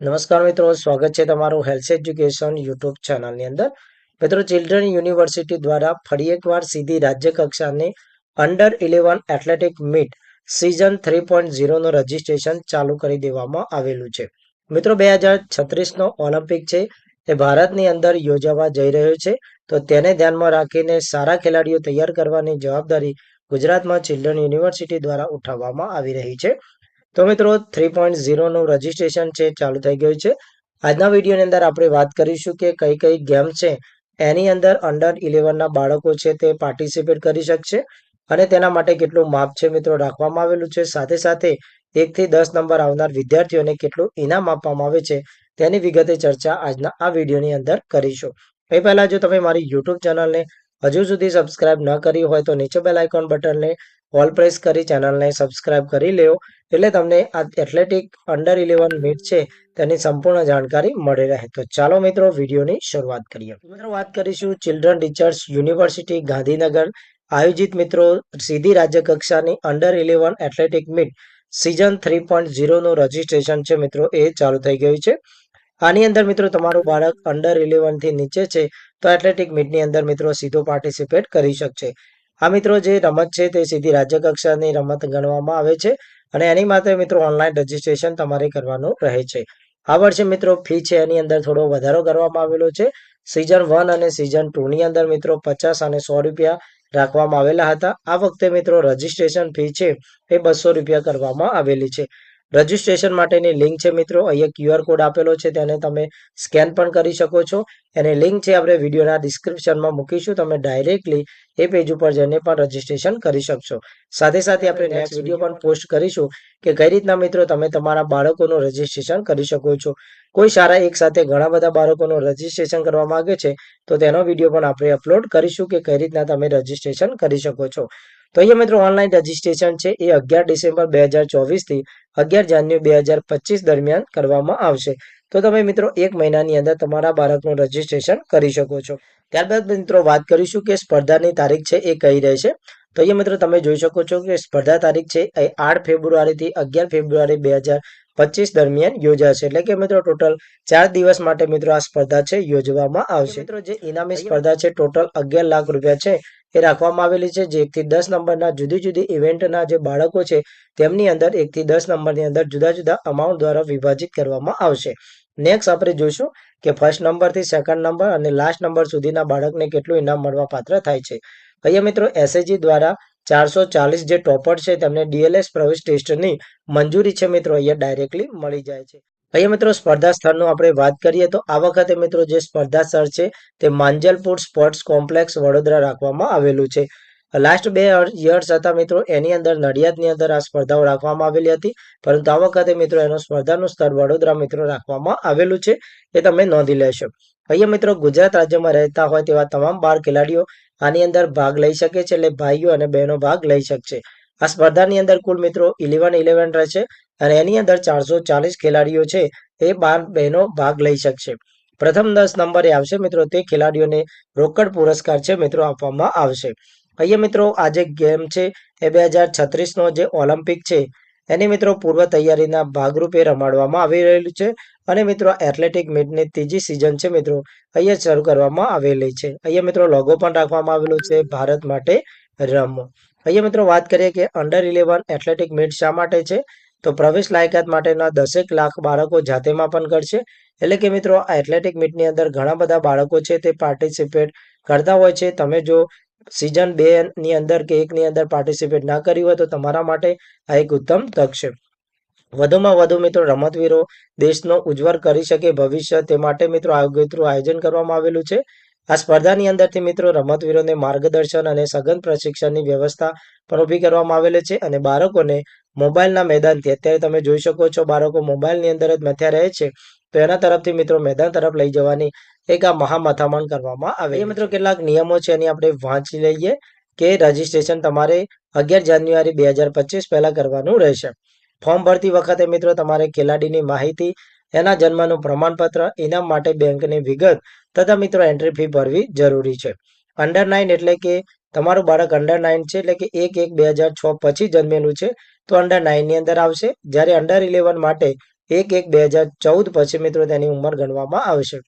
નમસ્કાર મિત્રો, સ્વાગત છે તમારું હેલ્થ એજ્યુકેશન યુટ્યુબ ચેનલની અંદર. મિત્રો, ચિલ્ડ્રન યુનિવર્સિટી દ્વારા ફરી એકવાર સીધી રાજ્ય કક્ષાની under eleven athletic meet season three point ઝીરોનું registration ચાલુ કરી દેવામાં આવેલું છે. મિત્રો, બે હજાર છત્રીસનો ઓલિમ્પિક છે. એ ભારતની અંદર યોજાવા જઈ રહ્યો છે. તો તેને ધ્યાનમાં રાખીને સારા ખેલાડીઓ તૈયાર કરવાની જવાબદારી ગુજરાતમાં ચિલ્ડ્રન યુનિવર્સિટી દ્વારા ઉઠાવવામાં આવી રહી છે. તો મિત્રો થ્રી પોઈન્ટ ઝીરોનું રજિસ્ટ્રેશન છે, ચાલુ થઈ ગયું છે. આજના વિડીયોની અંદર આપણે વાત કરીશું કે કઈ કઈ ગેમ છે, એની અંદર અંડર ઇલેવનના બાળકો છે તે પાર્ટિસિપેટ કરી શકશે અને તેના માટે કેટલું માપ છે મિત્રો રાખવામાં આવેલું છે. સાથે સાથે એકથી દસ નંબર આવનાર વિદ્યાર્થીઓને કેટલું ઇનામ આપવામાં આવે છે, તેની વિગતે ચર્ચા આજના આ વિડીયોની અંદર કરીશું. એ પહેલાં જો તમે મારી યુટ્યુબ ચેનલને હજુ સુધી સબસ્ક્રાઇબ ન કરી હોય તો નીચે બેલ આઇકોન બટનને ઓલ પ્રેસ કરી ચેનલને સબસ્ક્રાઇબ કરી લેવો એટલે તમને આ એથ્લેટિક અંડર ઇલેવન મીટ છે તેની સંપૂર્ણ જાણકારી મળી રહે. તો ચાલો મિત્રો વિડીયોની શરૂઆત કરીએ. મિત્રો વાત કરીશું ચિલ્ડ્રન ટીચર્સ યુનિવર્સિટી ગાંધીનગર. આયોજિત મિત્રો સીધી રાજ્ય કક્ષાની under eleven athletic meet season three point ઝીરોનું registration છે મિત્રો, એ ચાલુ થઈ ગયું છે. આની અંદર મિત્રો તમારું બાળક અંડર ઇલેવનથી નીચે છે. તો એથ્લેટિક મીટની અંદર મિત્રો સીધો પાર્ટિસિપેટ કરી શકશે. આ મિત્રો, જે રમત છે તે સીધી રાજ્ય કક્ષાની રમત ગણવામાં આવે છે અને એની માટે મિત્રો ઓનલાઈન રજીસ્ટ્રેશન તમારે કરવાનું રહે છે. આ વર્ષે મિત્રો ફી છે એની અંદર થોડો વધારો કરવામાં આવેલો છે. સિઝન વન અને સિઝન ટુ ની અંદર મિત્રો પચાસ અને સો રૂપિયા રાખવામાં આવેલા હતા. આ વખતે મિત્રો રજીસ્ટ્રેશન ફી છે એ બસો રૂપિયા કરવામાં આવેલી છે. રજીસ્ટ્રેશન માટેની લિંક છે મિત્રો. અહીંયા ક્યુઆર કોડ આપેલો છે તેને તમે સ્કેન પણ કરી શકો છો. એની લિંક છે આપણે વિડીયોના ડિસ્ક્રિપ્શનમાં મૂકીશું. તમે ડાયરેક્ટલી એ પેજ ઉપર જઈને પણ રજીસ્ટ્રેશન કરી શકશો. સાથે સાથે આપણે નેક્સ્ટ વીડિયો પણ પોસ્ટ કરીશું કે કઈ રીતના મિત્રો તમે તમારા બાળકોનું રજીસ્ટ્રેશન કરી શકો છો. કોઈ સારા એક સાથે ઘણા બધા બાળકોનું રજીસ્ટ્રેશન કરવા માંગે છે તો તેનો વીડિયો પણ આપણે અપલોડ કરીશું કે કઈ રીતના તમે રજીસ્ટ્રેશન કરી શકો છો. તો અહીંયા મિત્રો ઓનલાઈન રજીસ્ટ્રેશન છે, એ અગિયાર ડિસેમ્બર બે હજાર ચોવીસથી અગિયાર જાન્યુઆરી બે હજાર પચીસ દરમિયાન કરવામાં આવશે. તો તમે મિત્રો એક મહિનાની અંદર તમારા બાળકનું રજીસ્ટ્રેશન કરી શકો છો. ત્યારબાદ મિત્રો વાત કરીશું કે સ્પર્ધાની તારીખ છે એ કઈ રહેશે તો અહીંયા મિત્રો તમે જોઈ શકો છો કે સ્પર્ધા તારીખ છે એ આઠ ફેબ્રુઆરીથી અગિયાર ફેબ્રુઆરી બે હજાર પચીસ દરમિયાન યોજાશે. એટલે કે મિત્રો ટોટલ ચાર દિવસ માટે મિત્રો આ સ્પર્ધા છે યોજવામાં આવશે. મિત્રો જે ઇનામી સ્પર્ધા છે ટોટલ અગિયાર લાખ રૂપિયા છે. એ રાખવામાં આવેલી છે. જે એકથી દસ નંબરના જુદી જુદી ઇવેન્ટના જે બાળકો છે તેમની અંદર એકથી દસ નંબરની અંદર જુદા જુદા અમાઉન્ટ દ્વારા વિભાજિત કરવામાં આવશે. નેક્સ્ટ આપણે જોઈશું કે ફર્સ્ટ નંબરથી સેકન્ડ નંબર અને લાસ્ટ નંબર સુધીના બાળકને કેટલું ઇનામ મળવા પાત્ર થાય છે. અહીંયા મિત્રો એસએજી દ્વારા ચારસો ચાલીસ જે ટોપર છે, તેમને ડીએલએસ પ્રવેશ ટેસ્ટની મંજૂરી છે મિત્રો, અહીંયા ડાયરેક્ટલી મળી જાય છે. અહીંયા મિત્રો સ્પર્ધા સ્થળનું આપણે વાત કરીએ તો આ વખતે મિત્રો જે સ્પર્ધા સ્થળ છે, તે માંજલપુર સ્પોર્ટ્સ કોમ્પ્લેક્સ વડોદરા રાખવામાં આવેલું છે. લાસ્ટ બે યર્સ હતા મિત્રો, એની અંદર નડિયાદની અંદર આ સ્પર્ધાઓ રાખવામાં આવેલી હતી, પરંતુ આ વખતે મિત્રો એનો સ્પર્ધાનું સ્થળ વડોદરા મિત્રો રાખવામાં આવેલું છે, એ તમે નોંધી લેશો. અહીંયા મિત્રો ગુજરાત રાજ્યમાં રહેતા હોય તેવા તમામ બાર ખેલાડીઓ આની અંદર ભાગ લઈ શકે છે એટલે ભાઈઓ અને બહેનો ભાગ લઈ શકશે. આ સ્પર્ધાની અંદર કુલ મિત્રો ઇલેવન ઇલેવન રહેશે અને એની અંદર ચારસો ચાલીસ ખેલાડીઓ છે એ બાર બહેનો ભાગ લઈ શકશે. પ્રથમ દસ નંબરે આવશે મિત્રો તે ખેલાડીઓને રોકડ પુરસ્કાર છે મિત્રો આપવામાં આવશે. અહીંયા મિત્રો આ જે ગેમ છે એ બે હજાર છત્રીસનો જે ઓલિમ્પિક છે, એની મિત્રો પૂર્વ તૈયારીના ભાગરૂપે રમાડવામાં આવી રહેલું છે. અને મિત્રો એથ્લેટિક મીટની ત્રીજી સિઝન છે મિત્રો. અહીંયા શરૂ કરવામાં આવેલી છે. અહીંયા મિત્રો લોગો પણ રાખવામાં આવેલો છે, ભારત માટે રમો. અહીંયા મિત્રો વાત કરીએ કે અંડર ઇલેવન એથ્લેટિક મીટ શા માટે છે? તો પ્રવેશ લાયકાત માટેના દસેક લાખ બાળકો જાતેમાં પણ કરશે એટલે કે મિત્રો આ એથ્લેટિક મીટની અંદર ઘણા બધા બાળકો છે તે પાર્ટિસિપેટ કરતા હોય છે. તમે જો સિઝન બે ની અંદર કે એકની અંદર પાર્ટિસિપેટ ના કરી હોય તો તમારા માટે આ એક ઉત્તમ તક છે. વધુમાં વધુ મિત્રો રમતવીરો દેશનો ઉજ્જવળ કરી શકે ભવિષ્ય તે માટે મિત્રો આગેતરું આયોજન કરવામાં આવેલું છે. આ સ્પર્ધાની અંદરથી મિત્રો રમતવીરોને માર્ગદર્શન અને સઘન પ્રશિક્ષણની વ્યવસ્થા પણ ઊભી કરવામાં આવેલી છે અને બાળકોને મોબાઈલના મેદાનથી અત્યારે તમે જોઈ શકો છો બાળકો મોબાઈલની અંદર જ મથ્યા રહે છે. તો એના તરફથી મિત્રો મેદાન તરફ લઈ જવાની એક આ મહામથામણ કરવામાં આવે મિત્રો કેટલાક નિયમો છે એની આપણે વાંચી લઈએ કે રજીસ્ટ્રેશન તમારે અગિયાર જાન્યુઆરી બે હજાર પચીસ પહેલા કરવાનું રહેશે. ફોર્મ ભરતી વખતે મિત્રો તમારે ખેલાડીની માહિતી, એના જન્મનું પ્રમાણપત્ર, ઇનામ માટે બેંકની વિગત તથા મિત્રો એન્ટ્રી ફી ભરવી જરૂરી છે. અંડર નાઇન એટલે કે તમારું બાળક અંડર નાઇન છે એટલે કે એક એક બે હજાર છ પછી જન્મેલું છે, તો અંડર નાઇનની અંદર આવશે. જ્યારે અંડર ઇલેવન માટે એક એક બે હજાર ચૌદ પછી મિત્રો તેની ઉંમર ગણવામાં આવશે.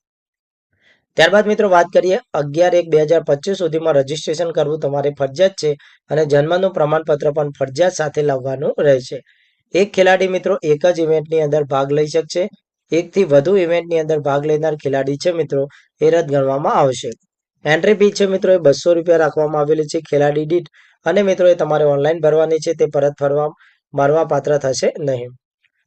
ત્યારબાદ મિત્રો વાત કરીએ, અગિયાર એક બે હજાર પચીસ સુધીમાં રજીસ્ટ્રેશન કરવું તમારે ફરજિયાત છે અને જન્મનું પ્રમાણપત્ર પણ ફરજિયાત સાથે લાવવાનું રહેશે. એક ખેલાડી મિત્રો એક જ ઇવેન્ટની અંદર ભાગ લઈ શકશે. એકથી વધુ ઇવેન્ટની અંદર ભાગ લેનાર ખેલાડી છે મિત્રો એ રદ ગણવામાં આવશે. એન્ટ્રી ફી છે મિત્રો એ બસો રૂપિયા રાખવામાં આવેલી છે ખેલાડી દીઠ અને મિત્રો એ તમારે ઓનલાઈન ભરવાની છે તે પરત ફરવા મારવા પાત્ર થશે નહીં.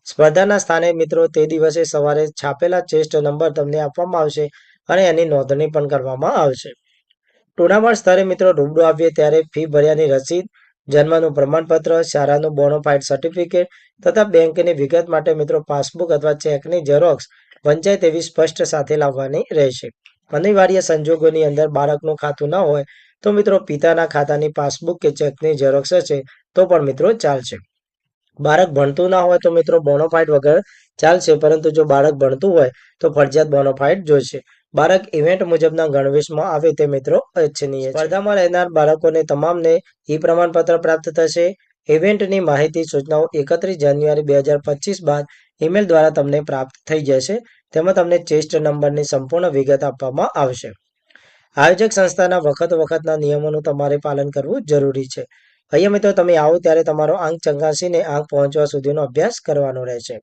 સ્પર્ધાના સ્થાને મિત્રો તે દિવસે સવારે છાપેલા ચેસ્ટ નંબર તમને આપવામાં આવશે અને એની નોંધણી પણ કરવામાં આવશે. ટુર્નામેન્ટ સ્તરે મિત્રો રૂબરૂ આવીએ ત્યારે ફી ભર્યાની રસીદ જન્મનું પ્રમાણપત્ર, શાળાનું બોનોફાઇડ સર્ટિફિકેટ તથા બેંકની વિગત માટે મિત્રો પાસબુક અથવા ચેકની ઝેરોક્સ વંચાય તેવી સ્પષ્ટ સાથે લાવવાની રહેશે. અનિવાર્ય સંજોગોની અંદર બાળકનું ખાતું ન હોય તો મિત્રો પિતાના ખાતાની પાસબુક કે ચેકની ઝેરોક્સ હશે તો પણ મિત્રો ચાલશે. બાળક ભણતું ના હોય તો મિત્રો બોનોફાઇડ વગર ચાલશે પરંતુ જો બાળક ભણતું હોય તો ફરજિયાત બોનોફાઇડ જોઈશે બાળક ઇવેન્ટ મુજબના ગણવેશમાં આવે તે મિત્રો ઇચ્છનીય સ્પર્ધામાં રહેનાર બાળકોને તમામને ઈ પ્રમાણપત્ર પ્રાપ્ત થશે. ઇવેન્ટની માહિતી, સૂચનાઓ એકત્રીસ જાન્યુઆરી બે હજાર પચીસ બાદ ઈમેલ દ્વારા તમને પ્રાપ્ત થઈ જશે. તેમાં તમને ચેસ્ટ નંબરની સંપૂર્ણ વિગત આપવામાં આવશે. આયોજક સંસ્થાના વખત વખતના નિયમોનું તમારે પાલન કરવું જરૂરી છે. અહીંયા મિત્રો તમે આવો ત્યારે તમારો આંક ચંગાસીને આંક પહોંચવા સુધીનો અભ્યાસ કરવાનો રહેશે.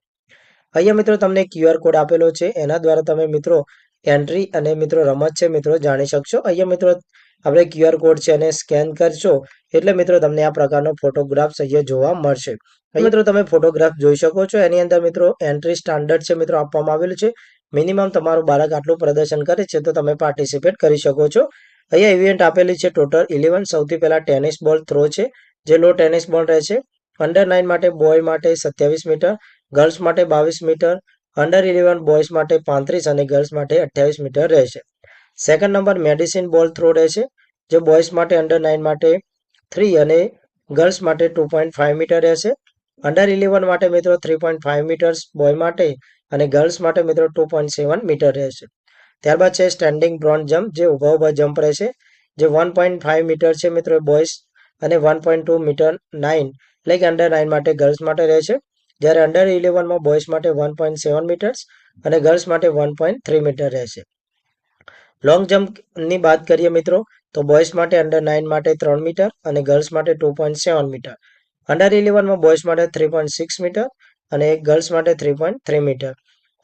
અહીંયા મિત્રો તમને ક્યુઆર કોડ આપેલો છે. એના દ્વારા તમે મિત્રો એન્ટ્રી અને મિત્રો રમત છે, મિત્રો જાણી શકશો. અહીંયા મિત્રો આપણે ક્યુઆર કોડ છે અને સ્કેન કરશો, એટલે મિત્રો તમને આ પ્રકારનો ફોટોગ્રાફ્સ અહીંયા જોવા મળશે. મિત્રો તમે ફોટોગ્રાફ જોઈ શકો છો. એની અંદર મિત્રો એન્ટ્રી સ્ટાન્ડર્ડ છે મિત્રો આપવામાં આવેલું છે. મિનિમમ તમારું બાળક આટલું પ્રદર્શન કરે છે તો તમે પાર્ટિસિપેટ કરી શકો છો. અહીંયા ઇવેન્ટ આપેલી છે ટોટલ ઇલેવન સૌથી પહેલા ટેનિસ બોલ થ્રો છે, જે લો ટેનિસ બોલ રહેશે અંડર નાઇન માટે બોય માટે સત્યાવીસ મીટર ગર્લ્સ માટે બાવીસ મીટર અંડર ઇલેવન બોયઝ માટે પાંત્રીસ અને ગર્લ્સ માટે અઠ્યાવીસ મીટર રહેશે. Second number medicine ball throw રહેશે, જે બોયઝ માટે અંડર નાઇન માટે થ્રી અને ગર્લ્સ માટે ટુ પોઈન્ટ ફાઇવ મીટર રહેશે. અંડર ઇલેવન માટે મિત્રો three point five meters boy માટે અને ગર્લ્સ માટે મિત્રો ટુ પોઈન્ટ સેવન મીટર રહેશે. ત્યારબાદ છે સ્ટેન્ડિંગ બ્રોન્ઝ જમ્પ જે ઊભા ઊભા જમ્પ રહેશે, જે વન પોઈન્ટ ફાઇવ મીટર છે મિત્રો બોયઝ અને one point two meter nine એટલે અંડર નાઇન માટે ગર્લ્સ માટે રહેશે. જ્યારે અંડર ઇલેવનમાં બોયઝ માટે વન પોઈન્ટ સેવન મીટર્સ અને ગર્લ્સ માટે વન પોઈન્ટ થ્રી મીટર રહેશે. લોંગ જમ્પની વાત કરીએ મિત્રો, તો બોયઝ માટે અંડર નાઇન માટે ત્રણ મીટર અને ગર્લ્સ માટે two point seven meter under ઇલેવનમાં boys માટે થ્રી પોઈન્ટ સિક્સ મીટર અને ગર્લ્સ માટે થ્રી પોઈન્ટ થ્રી મીટર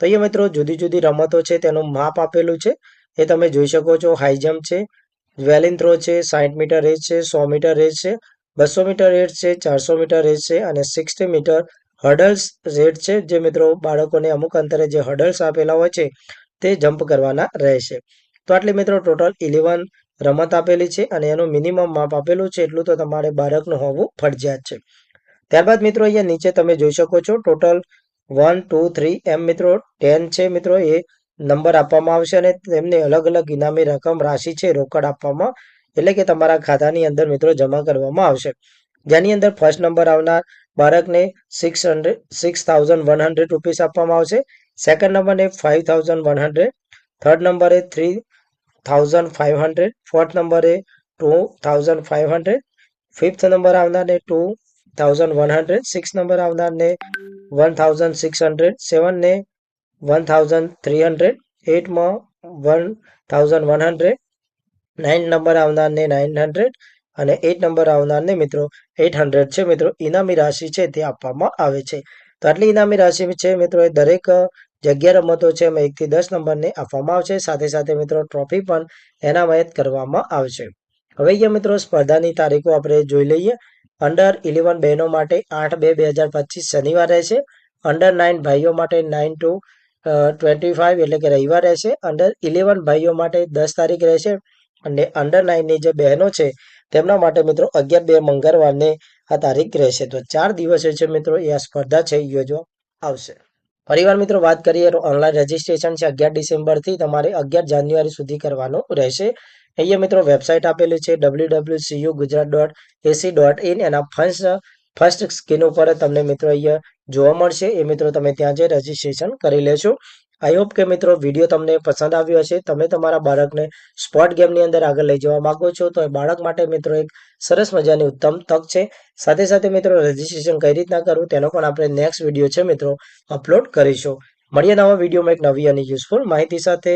તો અહીંયા મિત્રો જુદી જુદી રમતો છે, તેનું માપ આપેલું છે. એ તમે જોઈ શકો છો હાઈ જમ્પ છે વેલિન થ્રો છે સાઠ મીટર રેસ છે, સો મીટર રેસ છે, બસો મીટર રેસ છે, ચારસો મીટર રેસ છે અને સિક્સટી મીટર હર્ડલ્સ રેટ છે. જે મિત્રો બાળકોને અમુક અંતરે જે હર્ડલ્સ આપેલા હોય છે, તે જમ્પ કરવાના રહેશે. તો આટલી મિત્રો ટોટલ ઇલેવન રમત આપેલી છે અને એનું મિનિમમ માપ આપેલું છે એટલું તો તમારે બાળકનું હોવું ફરજિયાત છે. ત્યારબાદ મિત્રો અહીંયા નીચે તમે જોઈ શકો છો, ટોટલ વન, ટુ, થ્રી, એમ મિત્રો ટેન છે મિત્રો, એ નંબર આપવામાં આવશે અને તેમને અલગ અલગ ઇનામી રકમ રાશિ છે, રોકડ આપવામાં, એટલે કે તમારા ખાતાની અંદર મિત્રો જમા કરવામાં આવશે. જેની અંદર ફર્સ્ટ નંબર આવનાર બાળકને six hundred six thousand one hundred rupees આપવામાં આવશે. સેકન્ડ નંબરને five thousand one hundred third નંબરે three thousand five hundred fourth નંબરે two thousand five hundred fifth number આવનારને two thousand one hundred six number આવનારને one thousand six hundred સેવનને one thousand three hundred એટમાં one thousand one hundred nine number આવનારને nine hundred અને eight number આવનારને મિત્રો eight hundred છે મિત્રો. ઇનામી રાશિ છે તે આપવામાં આવે છે. તો આટલી ઇનામી રાશિ છે મિત્રો એ દરેક જગ્યા રમતો છે એમાં એકથી દસ નંબરને આપવામાં આવશે. સાથે સાથે મિત્રો ટ્રોફી પણ એનામયત કરવામાં આવશે. હવે અહીંયા મિત્રો સ્પર્ધાની તારીખો આપણે જોઈ લઈએ. અંડર ઇલેવન બહેનો માટે આઠ બે બે હજાર પચીસ શનિવાર રહેશે. અંડર નાઇન ભાઈઓ માટે નાઇન ટુ ટ્વેન્ટી ફાઇવ એટલે કે રવિવાર રહેશે. અંડર ઇલેવન ભાઈઓ માટે દસ તારીખ રહેશે. અને અંડર નાઇનની જે બહેનો છે તેમના માટે મિત્રો અગિયાર બે મંગળવારને આ તારીખ રહેશે. તો ચાર દિવસે છે મિત્રો, એ આ સ્પર્ધા છે યોજવા આવશે. પરિવાર મિત્રો, વાત કરીએ તો ઓનલાઈન રજીસ્ટ્રેશન છે અગિયાર ડિસેમ્બરથી, તમારે અગિયાર જાન્યુઆરી સુધી કરવાનું રહેશે. અહીંયા મિત્રો વેબસાઇટ આપેલી છે W W CU Gujarat dot AC dot in એના ફર્સ્ટ ફર્સ્ટ સ્ક્રીન ઉપર તમને મિત્રો અહીંયા જોવા મળશે. એ મિત્રો તમે ત્યાં જઈ રજીસ્ટ્રેશન કરી લેશો. આઈ હોપ કે મિત્રો વીડિયો તમને પસંદ આવ્યો હશે. તમે તમારા બાળકને સ્પોર્ટ ગેમની અંદર આગળ લઈ જવા માગો છો, તો એ બાળક માટે મિત્રો એક સરસ મજાની ઉત્તમ તક છે. સાથે સાથે મિત્રો રજીસ્ટ્રેશન કઈ રીતના કરવું તેનો પણ આપણે નેક્સ્ટ વીડિયો છે મિત્રો અપલોડ કરીશું. મળીએ નવા વિડીયોમાં એક નવી અને યુઝફુલ માહિતી સાથે.